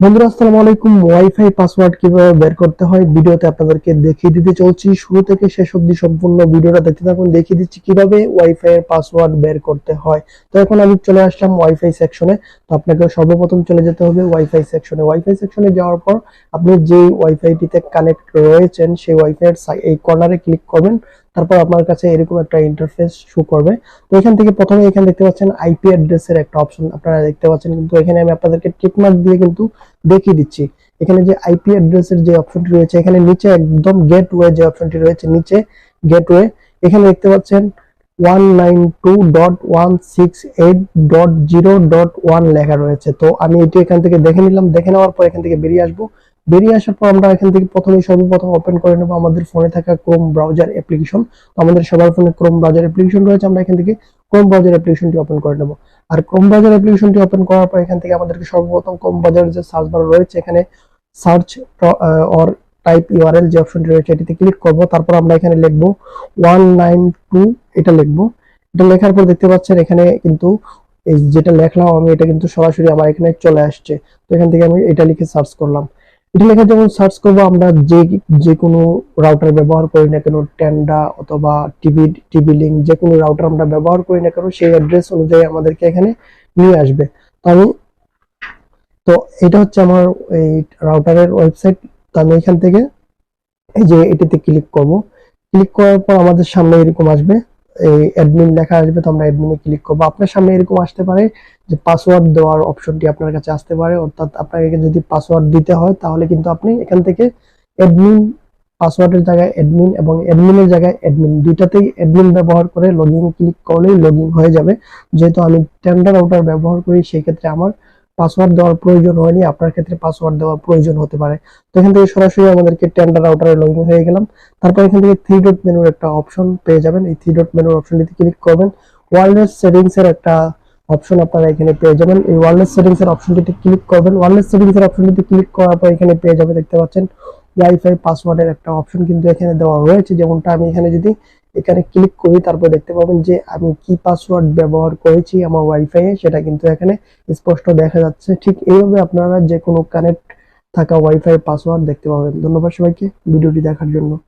বন্ধুরা, আসসালামু আলাইকুম। ওয়াইফাই পাসওয়ার্ড কীভাবে বের করতে হয় ভিডিওতে আপনাদেরকে দেখিয়ে দিতে চলছি। শুরু থেকে শেষ অবধি সম্পূর্ণ ভিডিওটা দেখতে থাকুন, দেখিয়ে দিচ্ছি কীভাবে ওয়াইফাই এর পাসওয়ার্ড বের করতে হয়। তো এখন আমি চলে আসলাম ওয়াইফাই সেকশনে তো আপনাকে সর্বপ্রথম চলে যেতে হবে ওয়াইফাই সেকশনে ওয়াইফাই সেকশনে যাওয়ার পর আপনি যেই ওয়াইফাইটিতে কানেক্ট রয়েছেন, সেই ওয়াইফাই এর এই কর্নারে ক্লিক করবেন। তারপর আপনার কাছে এরকম একটা ইন্টারফেস শো করবে। তো এখান থেকে প্রথমে এখানে দেখতে পাচ্ছেন আইপি অ্যাড্রেসের একটা অপশন আপনারা দেখতে পাচ্ছেন। কিন্তু এখানে আমি আপনাদেরকে টিক মার্ক দিয়ে কিন্তু দেখিয়ে দিচ্ছি। এখানে যে আইপি অ্যাড্রেসের যে অপশনটি রয়েছে, এখানে নিচে একদম গেটওয়ে যে অপশনটি রয়েছে, নিচে গেটওয়ে এখানে দেখতে পাচ্ছেন one nine two dot one six eight dot zero dot one লেখা রয়েছে। তো আমি এটি এখান থেকে দেখে নিলাম, দেখে নেওয়ার পর এখান থেকে বেরিয়ে আসব। বেরিয়ে আসার পর আমরা এখান থেকে প্রথমে সর্বপ্রথম ওপেন করে নেব আমাদের ফোনে থাকা ক্রোম ব্রাউজার অ্যাপ্লিকেশন আমাদের সবার ফোনে ক্রোম ব্রাউজার অ্যাপ্লিকেশন রয়েছে, আমরা এখান থেকে ক্রোম ব্রাউজার অ্যাপ্লিকেশনটি ওপেন করে নেব। আর ক্রোম ব্রাউজার অ্যাপ্লিকেশনটি ওপেন করার পর এখান থেকে আমাদেরকে সর্বপ্রথম ক্রোম ব্রাউজারের যে সার্চ বার রয়েছে, এখানে সার্চ অর টাইপ ইউআরএল যে অপশনটি রয়েছে, এটিতে ক্লিক করব। তারপর আমরা এখানে লিখব ওয়ান নাইন টু এটা লিখব। এটা লেখার পর দেখতে পাচ্ছেন এখানে কিন্তু এই যেটা লেখলাম আমি, এটা কিন্তু সরাসরি আমার এখানে চলে আসছে। তো এখান থেকে আমি এটা লিখে সার্চ করলাম। এটা লেখা যখন সার্চ করব, আমরা যে যে কোনো রাউটার ব্যবহার করি না কেন টেন্ডা অথবা টিভি টিভি লিঙ্ক যে কোনো রাউটার আমরা ব্যবহার করি না কেন, সেই অ্যাড্রেস অনুযায়ী আমাদেরকে এখানে নিয়ে আসবে। তো আমি, তো এটা হচ্ছে আমার এই রাউটারের ওয়েবসাইট তো আমি এখান থেকে এই যে এটিতে ক্লিক করব। ক্লিক করার পর আমাদের সামনে এরকম আসবে। অ্যাডমিন লেখা আসবে, তো আমরা অ্যাডমিনে ক্লিক করব। আপনার সামনে এরকম আসতে পারে যে পাসওয়ার্ড দেওয়ার অপশনটি আপনার কাছে আসতে পারে, অর্থাৎ আপনাকে যদি পাসওয়ার্ড দিতে হয়, তাহলে কিন্তু আপনি এখান থেকে অ্যাডমিন পাসওয়ার্ডের জায়গায় অ্যাডমিন এবং অ্যাডমিনের জায়গায় অ্যাডমিন দুইটাতেই অ্যাডমিন ব্যবহার করে লগ ক্লিক করলেই লগ হয়ে যাবে। যেহেতু আমি টেন্ডার রাউটার ব্যবহার করি, সেই ক্ষেত্রে আমার পাসওয়ার্ড দেওয়ার প্রয়োজন হয়নি, আপনার ক্ষেত্রে পাসওয়ার্ড দেওয়ার প্রয়োজন হতে পারে। তো এখান থেকে সরাসরি আমাদেরকে টেন্ডার রাউটারে লগ হয়ে গেলাম। তারপর এখান থেকে থ্রি ডট মেনুর একটা অপশন পেয়ে যাবেন। এই থ্রি ডট মেনুর অপশনটিতে ক্লিক করবেন। ওয়ারলেস সেটিংস এর একটা অপশন আপনারা এখানে পেয়ে যাবেন। এই ওয়ারলেস সেটিংস এর অপশনটিতে ক্লিক করবেন। ওয়ারলেস সেটিংস এর অপশনটিতে ক্লিক করার পর এখানে পেয়ে যাবে, দেখতে পাচ্ছেন ওয়াইফাই পাসওয়ার্ডের একটা অপশন কিন্তু এখানে দেওয়া রয়েছে। যেমনটা আমি এখানে যদি এখানে ক্লিক করি তারপর দেখতে পাবেন যে আমি কি পাসওয়ার্ড ব্যবহার করেছি আমার ওয়াইফাই এ, সেটা কিন্তু এখানে স্পষ্ট দেখা যাচ্ছে। ঠিক এইভাবে আপনারা যে কোনো কানেক্ট থাকা ওয়াইফাই পাসওয়ার্ড দেখতে পাবেন। ধন্যবাদ সবাইকে। ভিডিওটি দেখার জন্য।